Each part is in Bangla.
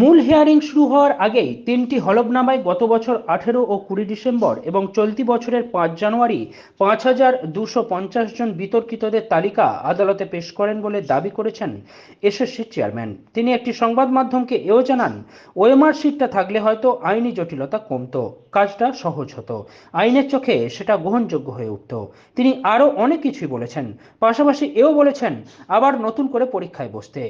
মূল হিয়ারিং শুরু হওয়ার আগেই তিনটি হলফনামায় গত বছর আঠেরো ও কুড়ি ডিসেম্বর এবং চলতি বছরের পাঁচ জানুয়ারি পাঁচ হাজার দুশো পঞ্চাশ জন বিতর্কিতদের তালিকা আদালতে পেশ করেন বলে দাবি করেছেন এসএসসি চেয়ারম্যান। তিনি একটি সংবাদ মাধ্যমকে এও জানান, ওএমআর শিটটা থাকলে হয়তো আইনি জটিলতা কমতো। কাজটা সহজ হতো। আইনের চোখে সেটা গ্রহণযোগ্য হয়ে উঠত। তিনি আরও অনেক কিছুই বলেছেন। পাশাপাশি এও বলেছেন, আবার নতুন করে পরীক্ষায় বসতে।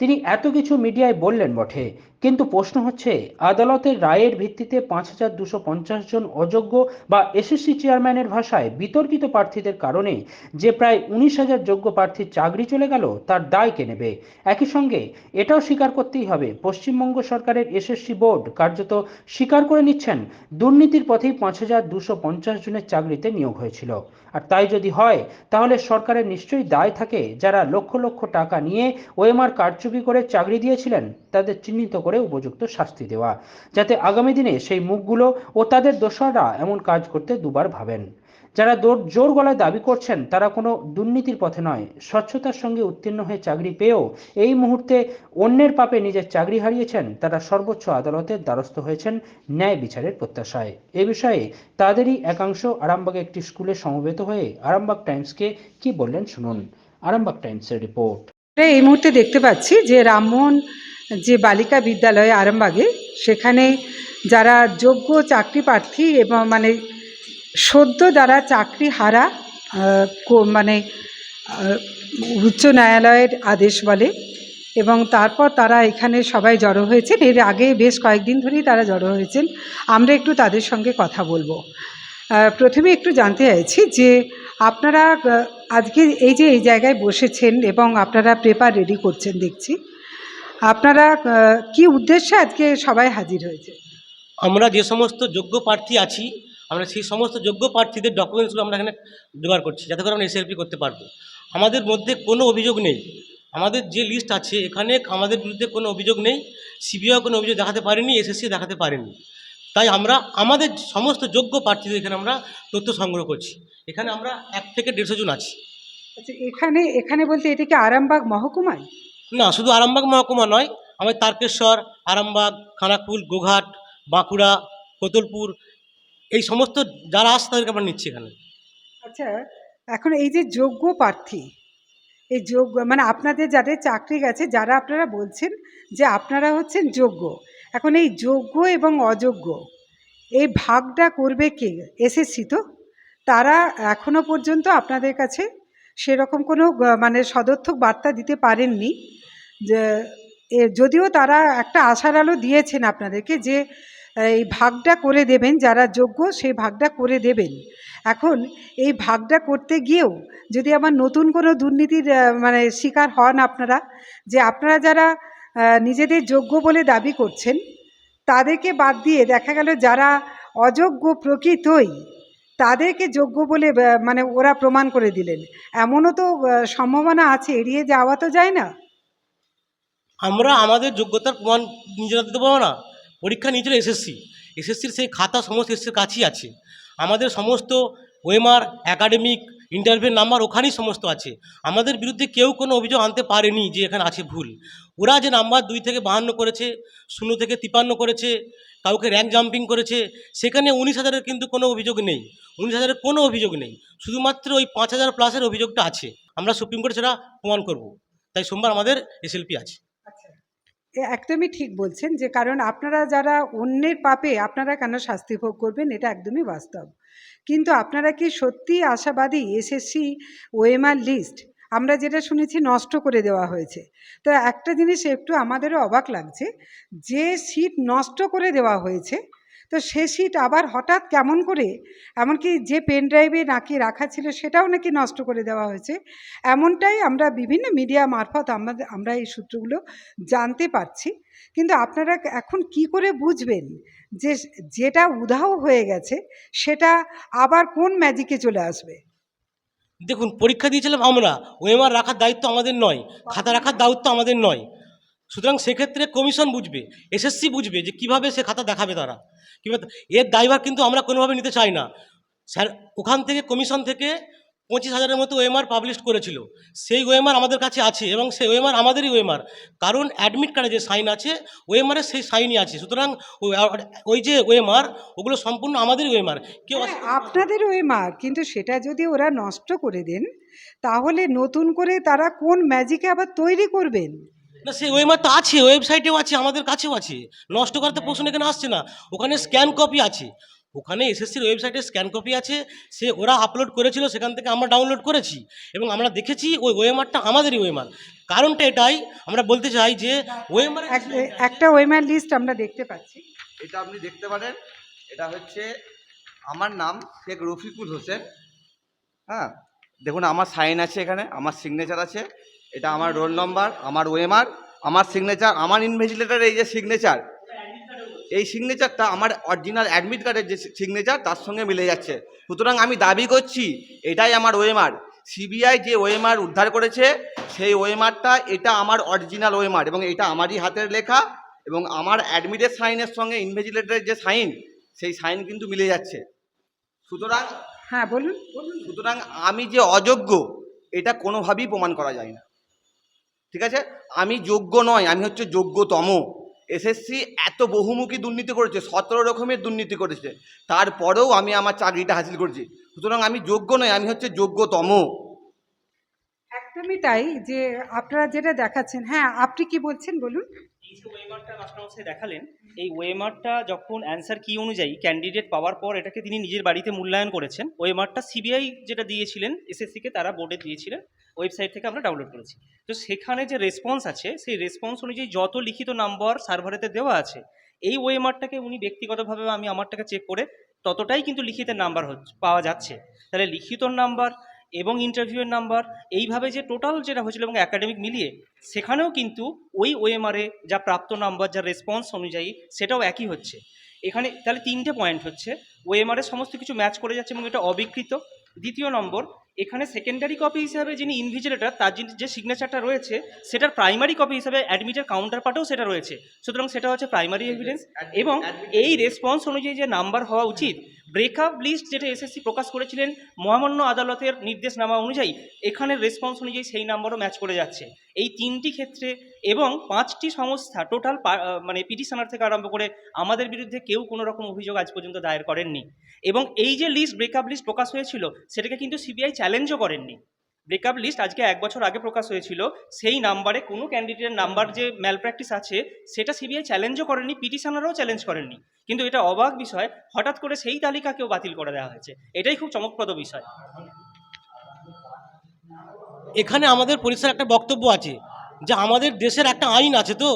তিনি এত কিছু মিডিয়ায় বললেন বটে। কিন্তু প্রশ্ন হচ্ছে, আদালতের রায়ের ভিত্তিতে পাঁচ হাজার দুশো পঞ্চাশ জন অযোগ্য বা এসএসসি চেয়ারম্যানের ভাষায় বিতর্কিত প্রার্থীদের কারণে যে প্রায় উনিশ হাজার যোগ্য প্রার্থীর চাকরি চলে গেল, তার দায় কে নেবে? একই সঙ্গে এটাও স্বীকার করতেই হবে, পশ্চিমবঙ্গ সরকারের এসএসসি বোর্ড কার্যত স্বীকার করে নিচ্ছেন, দুর্নীতির পথেই পাঁচ হাজার দুশো পঞ্চাশ জনের চাকরিতে নিয়োগ হয়েছিল। আর তাই যদি হয়, তাহলে সরকারের নিশ্চয়ই দায় থাকে যারা লক্ষ লক্ষ টাকা নিয়ে ওএমআর কারচুপি করে চাকরি দিয়েছিলেন, তাদের চিহ্নিত করে উপযুক্ত শাস্তি দেওয়া, যাতে আগামী দিনে সেই মুখগুলো ও তাদের দোসররা এমন কাজ করতে দুবার ভাবেন। যারা জোর গলায় দাবি করছেন, তারা কোনো দুর্নীতির পথে নয়। স্বচ্ছতার সঙ্গে উত্তীর্ণ হয়ে চাকরি পেয়েও এই মুহূর্তে অন্যের পাপে নিজের চাকরি হারিয়েছেন, তারা সর্বোচ্চ আদালতের দ্বারস্থ হয়েছেন ন্যায় বিচারের প্রত্যাশায়। এ বিষয়ে তাদেরই একাংশ আরামবাগে একটি স্কুলে সমবেত হয়ে আরামবাগ টাইমসকে কি বললেন শুনুন। আরামবাগ টাইমসের রিপোর্ট। এই মুহূর্তে দেখতে পাচ্ছি যে রামমোহন যে বালিকা বিদ্যালয় আরামবাগে, সেখানে যারা যোগ্য চাকরি প্রার্থী এবং মানে সদ্য যারা চাকরি হারা মানে উচ্চ ন্যায়ালয়ের আদেশ বলে এবং তারপর তারা এখানে সবাই জড়ো হয়েছেন। এর আগে বেশ কয়েকদিন ধরেই তারা জড়ো হয়েছেন। আমরা একটু তাদের সঙ্গে কথা বলব। প্রথমে একটু জানতে চাইছি যে আপনারা আজকে এই যে এই জায়গায় বসেছেন এবং আপনারা পেপার রেডি করছেন দেখছি। আপনারা কি উদ্দেশ্যে আজকে সবাই হাজির হয়েছে আমরা যে সমস্ত যোগ্য প্রার্থী আছি আমরা সেই সমস্ত যোগ্য প্রার্থীদের ডকুমেন্টসগুলো আমরা এখানে জোগাড় করছি যাতে করে আমরা এসএলপি করতে পারব। আমাদের মধ্যে কোনো অভিযোগ নেই। আমাদের যে লিস্ট আছে এখানে আমাদের বিরুদ্ধে কোনো অভিযোগ নেই। সিবিআই কোনো অভিযোগ দেখাতে পারেনি এসএসসি দেখাতে পারেনি। তাই আমরা আমাদের সমস্ত যোগ্য প্রার্থীদের এখানে আমরা তথ্য সংগ্রহ করছি। এখানে আমরা এক থেকে দেড়শো জন আছি। আচ্ছা এখানে এখানে বলতে এটা কি আরামবাগ মহকুমায়? না শুধু আরামবাগ মহকুমা নয় আমাদের তারকেশ্বর আরামবাগ খানাকুল গোঘাট বাঁকুড়া কোতলপুর এই সমস্ত যারা আসছে তাদেরকে আমরা নিচ্ছি এখানে। আচ্ছা এখন এই যে যোগ্য প্রার্থী, এই যোগ্য মানে আপনাদের যাদের চাকরি গেছে, যারা আপনারা বলছেন যে আপনারা হচ্ছেন যোগ্য, এখন এই যোগ্য এবং অযোগ্য, এই ভাগটা করবে কে? এসএসসি তো? তারা এখনও পর্যন্ত আপনাদের কাছে সেরকম কোনো মানে সদর্থক বার্তা দিতে পারেননি, যে যদিও তারা একটা আশার আলো দিয়েছেন আপনাদেরকে যে এই ভাগটা করে দেবেন, যারা যোগ্য সেই ভাগটা করে দেবেন। এখন এই ভাগটা করতে গিয়েও যদি আবার নতুন কোনো দুর্নীতির মানে শিকার হন আপনারা, যে আপনারা যারা নিজেদের যোগ্য বলে দাবি করছেন, তাদেরকে বাদ দিয়ে দেখা গেল যারা অযোগ্য প্রকৃতই, তাদেরকে যোগ্য বলে মানে ওরা প্রমাণ করে দিলেন। এমনও তো সম্ভাবনা আছে, এড়িয়ে যাওয়া তো যায় না। আমরা আমাদের যোগ্যতার প্রমাণ নিজেরা দিতে পারব না? পরীক্ষা নিয়েছিল এসএসসি এসএসসির সেই খাতা সমস্ত এসএসসির কাছেই আছে। আমাদের সমস্ত ওয়েমার একাডেমিক ইন্টারভিউ নাম্বার ওখানেই সমস্ত আছে। আমাদের বিরুদ্ধে কেউ কোনো অভিযোগ আনতে পারেনি যে এখানে আছে ভুল। ওরা যে নাম্বার দুই থেকে বাহান্ন করেছে, শূন্য থেকে তিপান্ন করেছে, কাউকে র্যাঙ্ক জাম্পিং করেছে, সেখানে উনিশ হাজারের কিন্তু কোনো অভিযোগ নেই। উনিশ হাজারের কোনো অভিযোগ নেই। শুধুমাত্র ওই পাঁচ হাজার প্লাসের অভিযোগটা আছে। আমরা সুপ্রিম কোর্টে সেটা প্রমাণ করব। তাই সোমবার আমাদের এসএলপি আছে। একদমই ঠিক বলছেন যে, কারণ আপনারা যারা অন্যের পাপে আপনারা কেন শাস্তি ভোগ করবেন? এটা একদমই বাস্তব। কিন্তু আপনারা কি সত্যি আশাবাদী এসএসসি ওএমআর লিস্ট? আমরা যেটা শুনেছি নষ্ট করে দেওয়া হয়েছে। তো একটা জিনিস একটু আমাদেরও অবাক লাগছে যে, সিট নষ্ট করে দেওয়া হয়েছে তো সে সিট আবার হঠাৎ কেমন করে? এমনকি যে পেন ড্রাইভে নাকি রাখা ছিল সেটাও নাকি নষ্ট করে দেওয়া হয়েছে। এমনটাই আমরা বিভিন্ন মিডিয়া মারফত আমাদের আমরা এই সূত্রগুলো জানতে পারছি। কিন্তু আপনারা এখন কি করে বুঝবেন যে যেটা উধাও হয়ে গেছে সেটা আবার কোন ম্যাজিকে চলে আসবে? দেখুন, পরীক্ষা দিয়েছিলাম আমরা। ওএমআর রাখার দায়িত্ব আমাদের নয়, খাতা রাখার দায়িত্ব আমাদের নয়। সুতরাং সেক্ষেত্রে কমিশন বুঝবে এসএসসি বুঝবে যে কীভাবে সে খাতা দেখাবে তারা। কীভাবে এর দায়ভার কিন্তু আমরা কোনোভাবে নিতে চাই না। স্যার ওখান থেকে কমিশন থেকে পঁচিশ হাজারের মতো ওএমআর পাবলিশ করেছিল। সেই ওএমআর আমাদের কাছে আছে এবং সেই ওএমআর আমাদেরই ওএমআর কারণ অ্যাডমিট কার্ডে যে সাইন আছে ওএমআরের সেই সাইনই আছে। সুতরাং ওই- যে ওএমআর ওগুলো সম্পূর্ণ আমাদেরই ওএমআর কেউ হ্যাঁ, আপনাদের ওই মার কিন্তু সেটা যদি ওরা নষ্ট করে দেন তাহলে নতুন করে তারা কোন ম্যাজিকে আবার তৈরি করবেন? না সেই ওয়েমার তো আছে ওয়েবসাইটেও আছে আমাদের কাছেও আছে। নষ্ট করতে প্রশ্ন এখানে আসছে না। ওখানে স্ক্যান কপি আছে। ওখানে এসএসসির ওয়েবসাইটে স্ক্যান কপি আছে। সে ওরা আপলোড করেছিল সেখান থেকে আমরা ডাউনলোড করেছি। এবং আমরা দেখেছি ওই ওয়েমারটা আমাদেরই ওয়েমার কারণটা এটাই আমরা বলতে চাই যে ওয়েমার একটা ওয়েমার লিস্ট আমরা দেখতে পাচ্ছি। এটা আপনি দেখতে পারেন। এটা হচ্ছে আমার নাম শেখ রফিকুল হোসেন। হ্যাঁ দেখুন আমার সাইন আছে এখানে আমার সিগনেচার আছে। এটা আমার রোল নম্বর আমার ওয়েমার আমার সিগনেচার আমার ইনভেস্টিলেটার এই যে সিগনেচার এই সিগনেচারটা আমার অরিজিনাল অ্যাডমিট কার্ডের যে সিগনেচার তার সঙ্গে মিলে যাচ্ছে। সুতরাং আমি দাবি করছি এটাই আমার ওয়েমার সিবিআই যে ওয়েমার উদ্ধার করেছে সেই ওয়েমারটা এটা আমার অরিজিনাল ওয়েমার এবং এটা আমারই হাতের লেখা এবং আমার অ্যাডমিটের সাইনের সঙ্গে ইনভেজিলেটরের যে সাইন সেই সাইন কিন্তু মিলে যাচ্ছে। সুতরাং হ্যাঁ বলুন। সুতরাং আমি যে অযোগ্য এটা কোনোভাবেই প্রমাণ করা যায় না। ঠিক আছে? আমি যোগ্য নয়, আমি হচ্ছে যোগ্যতম। এসএসসি এত বহুমুখী দুর্নীতি করেছে, সতেরো রকমের দুর্নীতি করেছে। তারপরেও আমি আমার চাকরিটা হাসিল করছি। সুতরাং আমি যোগ্য নয়, আমি হচ্ছে যোগ্যতম। একদমই তাই যে আপনারা যেটা দেখাচ্ছেন। হ্যাঁ আপনি কি বলছেন বলুন? যে ওয়েমারটা মাস্টারমশাই দেখালেন, এই ওয়েমারটা যখন অ্যান্সার কি অনুযায়ী ক্যান্ডিডেট পাওয়ার পর এটাকে তিনি নিজের বাড়িতে মূল্যায়ন করেছেন ওয়েমারটা সিবিআই যেটা দিয়েছিলেন এসএসসিকে তারা বোর্ডে দিয়েছিলেন ওয়েবসাইট থেকে আমরা ডাউনলোড করেছি। তো সেখানে যে রেসপন্স আছে, সেই রেসপন্স অনুযায়ী যত লিখিত নাম্বার সার্ভারেতে দেওয়া আছে, এই ওয়েমারটাকে উনি ব্যক্তিগতভাবে আমি আমারটাকে চেক করে ততটাই কিন্তু লিখিতের নাম্বার হচ্ছে, পাওয়া যাচ্ছে। তাহলে লিখিত নাম্বার এবং ইন্টারভিউয়ের নাম্বার এইভাবে যে টোটাল যেটা হয়েছিল এবং একাডেমিক মিলিয়ে, সেখানেও কিন্তু ওই ওএমআরে যা প্রাপ্ত নাম্বার যা রেসপন্স অনুযায়ী, সেটাও একই হচ্ছে। এখানে তাহলে তিনটে পয়েন্ট হচ্ছে। ওএমআরে সমস্ত কিছু ম্যাচ করে যাচ্ছে এবং এটা অবিকৃত। দ্বিতীয় নম্বর এখানে সেকেন্ডারি কপি হিসাবে যিনি ইনভিজিলেটর তার যে সিগনেচারটা রয়েছে সেটার প্রাইমারি কপি হিসাবে অ্যাডমিটের কাউন্টার পার্টেও সেটা রয়েছে। সুতরাং সেটা হচ্ছে প্রাইমারি এভিডেন্স এবং এই রেসপন্স অনুযায়ী যে নাম্বার হওয়া উচিত ব্রেকআপ লিস্ট যেটা এসএসসি প্রকাশ করেছিলেন মহামান্য আদালতের নির্দেশনামা অনুযায়ী এখানের রেসপন্স অনুযায়ী সেই নাম্বারও ম্যাচ করে যাচ্ছে। এই তিনটি ক্ষেত্রে এবং পাঁচটি সংস্থা টোটাল মানে পিটিশনার থেকে আরম্ভ করে আমাদের বিরুদ্ধে কেউ কোনো রকম অভিযোগ আজ পর্যন্ত দায়ের করেননি। এবং এই যে লিস্ট ব্রেকআপ লিস্ট প্রকাশ হয়েছিল সেটাকে কিন্তু সিবিআই চ্যালেঞ্জও করেননি। ব্রেকআপ লিস্ট আজকে এক বছর আগে প্রকাশ হয়েছিল। সেই নাম্বারে কোনো ক্যান্ডিডেটের নাম্বার যে ম্যাল প্র্যাকটিস আছে, সেটা সিবিআই চ্যালেঞ্জও করেনি পিটিশনারও চ্যালেঞ্জ করেননি। কিন্তু এটা অবাক বিষয়, হঠাৎ করে সেই তালিকাকেও বাতিল করে দেওয়া হয়েছে। এটাই খুব চমকপ্রদ বিষয়। এখানে আমাদের পরিষ্কার একটা বক্তব্য আছে, যে আমাদের দেশের একটা আইন আছে তো।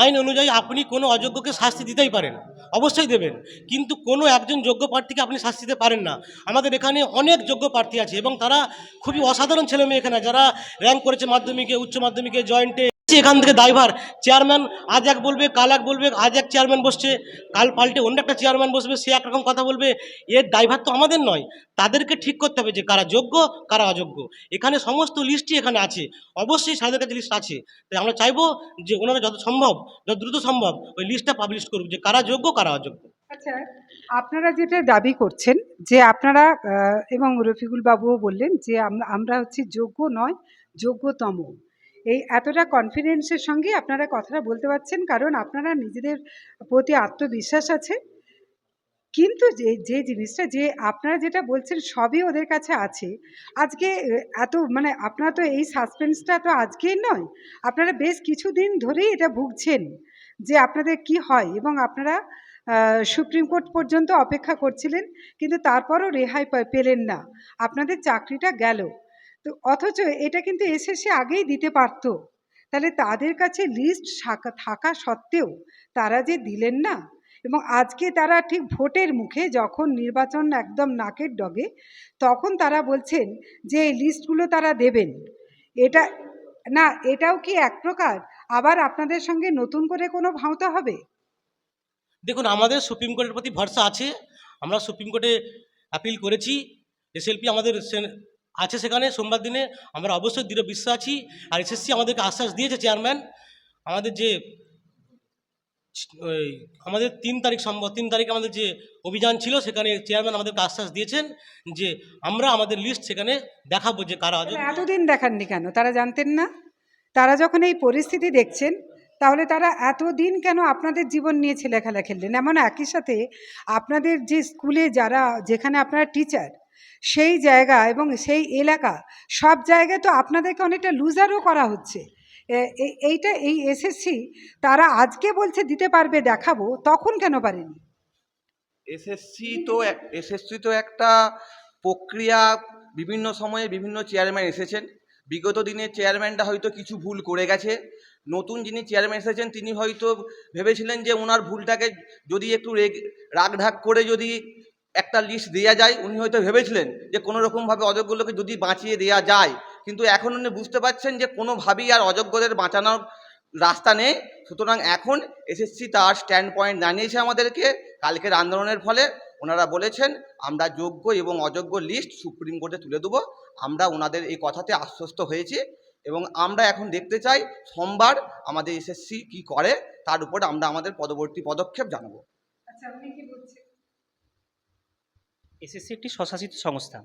আইন অনুযায়ী আপনি কোনো অযোগ্যকে শাস্তি দিতেই পারেন। অবশ্যই দেবেন। কিন্তু কোনো একজন যোগ্য প্রার্থীকে আপনি শাস্তি দিতে পারেন না। আমাদের এখানে অনেক যোগ্য প্রার্থী আছে এবং তারা খুবই অসাধারণ ছেলেমেয়ে এখানে। যারা র্যাঙ্ক করেছে মাধ্যমিকে, উচ্চ মাধ্যমিকে জয়েন্টে এখান থেকে ড্রাইভার চেয়ারম্যান আজ এক বলবে, কাল এক বলবে, আজ এক চেয়ারম্যান বসছে, কাল পাল্টে অন্য একটা চেয়ারম্যান বসবে, সে একরকম কথা বলবে। এর ড্রাইভার তো আমাদের নয়, তাদেরকে ঠিক করতে হবে যে কারা যোগ্য, কারা অযোগ্য। এখানে সমস্ত লিস্টই এখানে আছে, অবশ্যই সাদের কাছে লিস্ট আছে। তাই আমরা চাইব যে ওনারা যত সম্ভব, যত দ্রুত সম্ভব ওই লিস্টটা পাবলিশ করুক, যে কারা যোগ্য, কারা অযোগ্য। আচ্ছা আপনারা যেটা দাবি করছেন, যে আপনারা এবং রফিকুল বাবুও বললেন যে আমরা আমরা হচ্ছে যোগ্য নয়, যোগ্যতম। এই এতটা কনফিডেন্সের সঙ্গে আপনারা কথাটা বলতে পারছেন, কারণ আপনারা নিজেদের প্রতি আত্মবিশ্বাস আছে। কিন্তু যে যে জিনিসটা, যে আপনারা যেটা বলছেন সবই ওদের কাছে আছে। আজকে এত মানে আপনারা তো এই সাসপেন্সটা তো আজকেই নয়, আপনারা বেশ কিছুদিন ধরেই এটা ভুগছেন যে আপনাদের কি হয় এবং আপনারা সুপ্রিম কোর্ট পর্যন্ত অপেক্ষা করছিলেন, কিন্তু তারপরও রেহাই পেলেন না। আপনাদের চাকরিটা গেল। তো অথচ এটা কিন্তু এসএসসি আগেই দিতে পারতো। তাহলে তাদের কাছে লিস্ট থাকা সত্ত্বেও তারা যে দিলেন না, এবং আজকে তারা ঠিক ভোটের মুখে যখন নির্বাচন একদম নাকের ডগে, তখন তারা বলছেন যে এই লিস্টগুলো তারা দেবেন। এটা, না, এটাও কি এক প্রকার? আবার আপনাদের সঙ্গে নতুন করে কোনো ভাঁওতা হবে? দেখুন, আমাদের সুপ্রিম কোর্টের প্রতি ভরসা আছে। আমরা সুপ্রিম কোর্টে অ্যাপিল করেছি। এসএলপি আমাদের সে- আছে সেখানে, সোমবার দিনে আমরা অবশ্যই দৃঢ় বিশ্বাস আর এসএসসি আমাদেরকে আশ্বাস দিয়েছে চেয়ারম্যান আমাদের যে আমাদের তিন তারিখ সম্ভব, তিন তারিখ আমাদের যে অভিযান ছিল, সেখানে চেয়ারম্যান আমাদেরকে আশ্বাস দিয়েছেন যে, আমরা আমাদের লিস্ট সেখানে দেখাবো যে কারা এতদিন দেখাননি কেন? তারা জানতেন না? তারা যখন এই পরিস্থিতি দেখছেন, তাহলে তারা এতদিন কেন আপনাদের জীবন নিয়ে ছেলেখেলা খেললেন? এমন একই সাথে আপনাদের যে স্কুলে যারা, যেখানে আপনারা টিচার সেই জায়গা এবং সেই এলাকা, সব জায়গায় তো আপনাদেরকে অনেকটা লুজারও করা হচ্ছে। এই- এইটা, এই এসএসসি তারা আজকে বলছে দিতে পারবে দেখাবো, তখন কেন পারেনি? এসএসসি তো এসএসসি তো একটা প্রক্রিয়া বিভিন্ন সময়ে বিভিন্ন চেয়ারম্যান এসেছেন। বিগত দিনে চেয়ারম্যানটা হয়তো কিছু ভুল করে গেছে। নতুন যিনি চেয়ারম্যান এসেছেন, তিনি হয়তো ভেবেছিলেন যে ওনার ভুলটাকে যদি একটু রেগ, রাগঢাক করে যদি একটা লিস্ট দেওয়া যায়। উনি হয়তো ভেবেছিলেন যে কোনো রকমভাবে অযোগ্যগুলোকে যদি বাঁচিয়ে দেওয়া যায়, কিন্তু এখন উনি বুঝতে পারছেন যে কোনোভাবেই আর অযোগ্যদের বাঁচানোর রাস্তা নেই। সুতরাং এখন এসএসসি তার স্ট্যান্ড পয়েন্ট জানিয়েছে আমাদেরকে। কালকের আন্দোলনের ফলে ওনারা বলেছেন, আমরা যোগ্য এবং অযোগ্য লিস্ট সুপ্রিম কোর্টে তুলে দেবো। আমরা ওনাদের এই কথাতে আশ্বস্ত হয়েছি এবং আমরা এখন দেখতে চাই সোমবার আমাদের এসএসসি কি করে। তার উপর আমরা আমাদের পরবর্তী পদক্ষেপ জানাব। আচ্ছা আপনি কি বলছেন? এসএসসি একটি স্বশাসিত সংস্থা।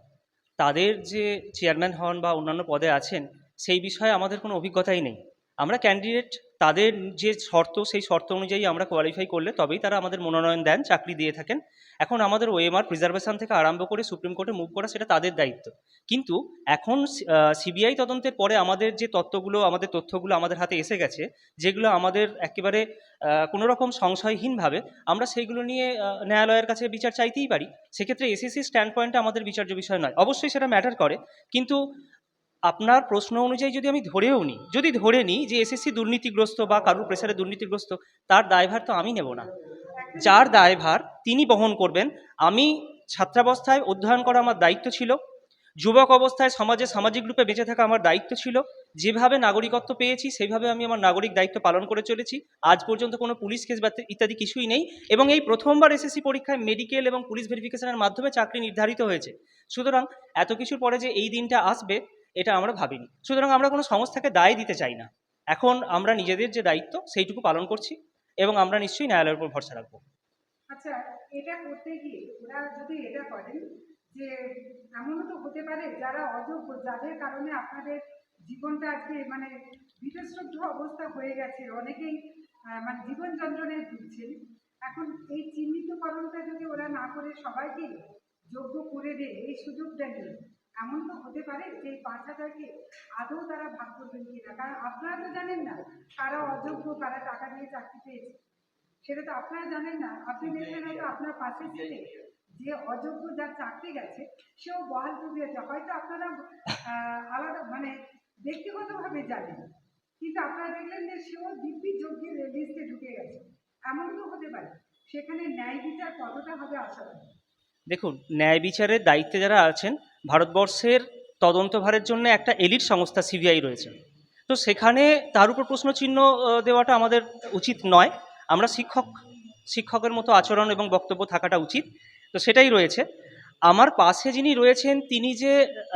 তাদের যে চেয়ারম্যান হন বা অন্যান্য পদে আছেন, সেই বিষয়ে আমাদের কোনো অভিজ্ঞতাই নেই। আমরা ক্যান্ডিডেট তাদের যে শর্ত, সেই শর্ত অনুযায়ী আমরা কোয়ালিফাই করলে তবেই তারা আমাদের মনোনয়ন দেন, চাকরি দিয়ে থাকেন। এখন আমাদের ওএমআর প্রিজার্ভেশন থেকে আরম্ভ করে সুপ্রিম কোর্টে মুভ করা সেটা তাদের দায়িত্ব। কিন্তু এখন সিবিআই তদন্তের পরে আমাদের যে তত্ত্বগুলো আমাদের তথ্যগুলো আমাদের হাতে এসে গেছে যেগুলো আমাদের একেবারে আহ, কোনো রকম সংশয়হীনভাবে আমরা সেইগুলো নিয়ে ন্যায়ালয়ের কাছে বিচার চাইতেই পারি। সেক্ষেত্রে এসএসসি স্ট্যান্ড পয়েন্টে আমাদের বিচার্য বিষয় নয়। অবশ্যই সেটা ম্যাটার করে। কিন্তু আপনার প্রশ্ন অনুযায়ী যদি আমি ধরেও নিই যদি ধরে নিই যে এসএসসি দুর্নীতিগ্রস্ত বা কারুর প্রেসারে দুর্নীতিগ্রস্ত তার দায়ভার তো আমি নেব না। যার দায়ভার তিনি বহন করবেন। আমি ছাত্রাবস্থায় অধ্যয়ন করা আমার দায়িত্ব ছিল। যুবক অবস্থায় সমাজে সামাজিক রূপে বেঁচে থাকা আমার দায়িত্ব ছিল। যেভাবে নাগরিকত্ব পেয়েছি সেইভাবে আমি আমার নাগরিক দায়িত্ব পালন করে চলেছি। আজ পর্যন্ত কোনো পুলিশ কেস বা ইত্যাদি কিছুই নেই এবং এই প্রথমবার এসএসসি পরীক্ষায় মেডিকেল এবং পুলিশ ভেরিফিকেশনের মাধ্যমে চাকরি নির্ধারিত হয়েছে। সুতরাং এত কিছুর পরে যে এই দিনটা আসবে, এটা আমরা ভাবিনি। সুতরাং আমরা কোনো সংস্থাকে দায় দিতে চাই না। এখন আমরা নিজেদের যে দায়িত্ব, সেইটুকু পালন করছি। এবং আমরা নিশ্চয়ই ন্যায়ালয়ের উপর ভরসা রাখব। আচ্ছা এটা করতে গিয়ে ওরা যদি এটা করেন যে এমনও তো হতে পারে যারা অযোগ্য, যাদের কারণে আপনাদের জীবনটা আজকে মানে বিতশ্রদ্ধ অবস্থা হয়ে গেছে, অনেকেই মানে জীবন যন্ত্রণায় ভুগছেন। এখন এই চিহ্নিতকরণটা যদি ওরা না করে সবাইকে যোগ্য করে দেয়, এই সুযোগটা নিয়ে এমন তো হতে পারে যে এই পাঁচ হাজারকে আদৌ তারা ভাগ করবেন কিনা? কারণ আপনারা তো জানেন না কারা অযোগ্য কারা টাকা দিয়ে চাকরি পেয়েছে। সেটা তো আপনারা জানেন না। আপনি দেখলেন হয়তো আপনার পাশে ছেলে যে অযোগ্য যার চাকরি গেছে সেও বহাল প্রক্রিয়াতে হয়তো আপনারা আলাদা মানে ব্যক্তিগতভাবে জানেন। কিন্তু আপনারা দেখলেন যে সেও দিব্যি যোগ্যের লিস্টে ঢুকে গেছে। এমন তো হতে পারে। সেখানে ন্যায় বিচার কতটা হবে আশা করি দেখুন ন্যায় বিচারের দায়িত্বে যারা আছেন ভারতবর্ষের তদন্তভারের জন্য একটা এলিট সংস্থা সিবিআই রয়েছে। তো সেখানে তার উপর প্রশ্নচিহ্ন দেওয়াটা আমাদের উচিত নয়। আমরা শিক্ষক, শিক্ষকের মতো আচরণ এবং বক্তব্য থাকাটা উচিত। তো সেটাই রয়েছে। আমার পাশে যিনি রয়েছেন, তিনি যে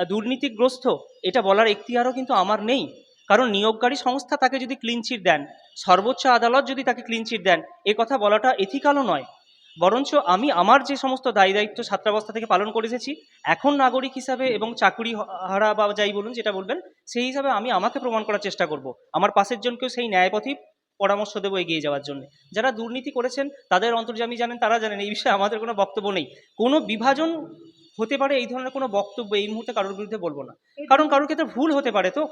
দুর্নীতিগ্রস্ত, এটা বলার এখতিয়ারও কিন্তু আমার নেই। কারণ নিয়োগকারী সংস্থা তাকে যদি ক্লিনচিট দেন, সর্বোচ্চ আদালত যদি তাকে ক্লিনচিট দেন, এ কথা বলাটা এথিক্যালও নয়। বরঞ্চ আমি আমার যে সমস্ত দায়ী দায়িত্ব ছাত্রাবস্থা থেকে পালন করে এসেছি, এখন নাগরিক হিসাবে এবং চাকরি হারা বা যাই বলুন যেটা বলবেন, সেই হিসাবে আমি আমাকে প্রমাণ করার চেষ্টা করব। আমার পাশের জনকেও সেই ন্যায়পথই পরামর্শ দেবো এগিয়ে যাওয়ার জন্য। যারা দুর্নীতি করেছেন, তাদের অন্তর্জামী জানেন, তারা জানেন, এই বিষয়ে আমাদের কোনো বক্তব্য নেই। কোনো বিভাজন হতে পারে, এই ধরনের কোনো বক্তব্য এই মুহূর্তে কারোর বিরুদ্ধে বলব না। কারণ কারোর ক্ষেত্রে ভুল হতে পারে তো।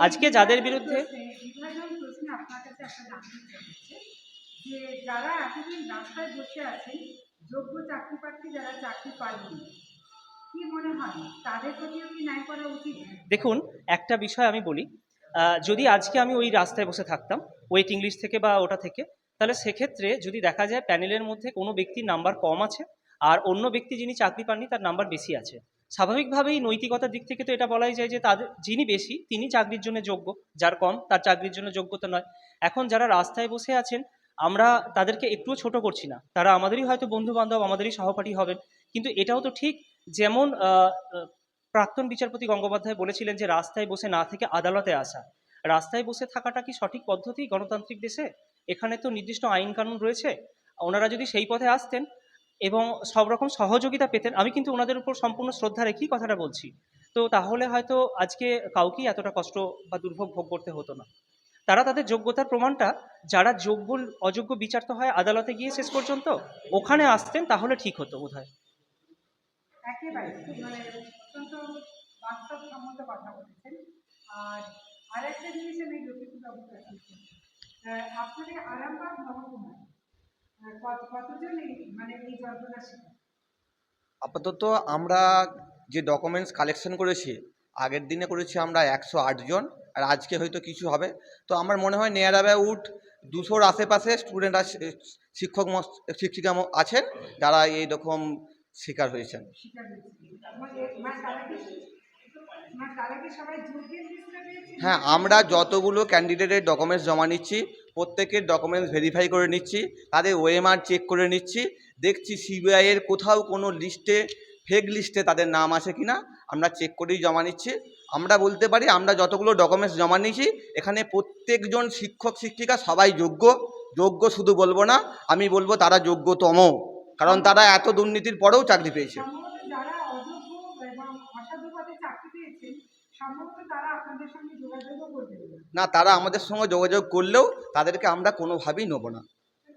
আজকে যাদের বিরুদ্ধে যে যারা এতদিন রাস্তায় বসে আছেন, যোগ্য চাকরি প্রার্থী যারা চাকরি পাননি, কি মনে হয়? তাদের প্রতিও কি ন্যায় করা উচিত? দেখুন, একটা বিষয় আমি বলি যদি আজকে আমি ওই রাস্তায় বসে থাকতাম ওয়েটিং লিস্ট থেকে বা ওটা থেকে, তাহলে সেক্ষেত্রে যদি দেখা যায় প্যানেলের মধ্যে কোনো ব্যক্তির নাম্বার কম আছে, আর অন্য ব্যক্তি যিনি চাকরি পাননি, তার নাম্বার বেশি আছে। স্বাভাবিকভাবেই নৈতিকতার দিক থেকে তো এটা বলাই যায় যে তাদের যিনি বেশি, তিনি চাকরির জন্য যোগ্য। যার কম, তার চাকরির জন্য যোগ্যতা নয়। এখন যারা রাস্তায় বসে আছেন আমরা তাদেরকে একটুও ছোট করছি না। তারা আমাদেরই হয়তো বন্ধু বান্ধব আমাদেরই সহপাঠী হবেন। কিন্তু এটাও তো ঠিক যেমন প্রাক্তন বিচারপতি গঙ্গোপাধ্যায় বলেছিলেন যে, রাস্তায় বসে না থেকে আদালতে আসা। রাস্তায় বসে থাকাটা কি সঠিক পদ্ধতি গণতান্ত্রিক দেশে? এখানে তো নির্দিষ্ট আইন কানুন রয়েছে। ওনারা যদি সেই পথে আসতেন এবং সব রকম সহযোগিতা পেতেন, আমি কিন্তু ওনাদের উপর সম্পূর্ণ শ্রদ্ধা রেখেই কথাটা বলছি। তো তাহলে হয়তো আজকে কাউকেই এতটা কষ্ট বা দুর্ভোগ ভোগ করতে হতো না। তারা তাদের যোগ্যতার প্রমাণটা যারা যোগ্য অযোগ্য বিচার তো হয় আদালতে গিয়ে শেষ পর্যন্ত ওখানে আসতেন তাহলে ঠিক হতো বোধ হয় মানে অত্যন্ত বাস্তবসম্মত কথা বলেছেন। আর আরেকটা জিনিস আমি রফিকুল কাছে আপনাদের আরামবাগ মহকুমায় কতজন মানে এই যন্ত্রণা আপাতত আমরা যে ডকুমেন্টস কালেকশন করেছি আগের দিনে করেছি আমরা একশো জন। আর আজকে হয়তো কিছু হবে। তো আমার মনে হয় নিয়ার অ্যাবাউট দুশোর আশেপাশে স্টুডেন্ট শিক্ষক শিক্ষিকা আছেন যারা এই রকম শিকার হয়েছেন। হ্যাঁ আমরা যতগুলো ক্যান্ডিডেটের ডকুমেন্টস জমা নিচ্ছি প্রত্যেকের ডকুমেন্টস ভেরিফাই করে নিচ্ছি তাদের ওএমআর চেক করে নিচ্ছি দেখছি সিবিআইয়ের কোথাও কোনো লিস্টে ফেক লিস্টে তাদের নাম আছে কিনা আমরা চেক করেই জমা নিচ্ছি। আমরা বলতে পারি আমরা যতগুলো ডকুমেন্টস জমা নিয়েছি এখানে প্রত্যেকজন শিক্ষক শিক্ষিকা সবাই যোগ্য। যোগ্য শুধু বলব না আমি বলব তারা যোগ্যতম। কারণ তারা এত দুর্নীতির পরেও চাকরি পেয়েছে। না তারা আমাদের সঙ্গে যোগাযোগ করলেও তাদেরকে আমরা কোনোভাবেই নেব না।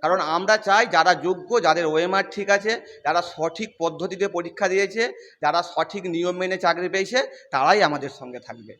কারণ আমরা চাই যারা যোগ্য, যাদের ওএমআর ঠিক আছে, যারা সঠিক পদ্ধতিতে পরীক্ষা দিয়েছে, যারা সঠিক নিয়ম মেনে চাকরি পেয়েছে, তারাই আমাদের সঙ্গে থাকবে।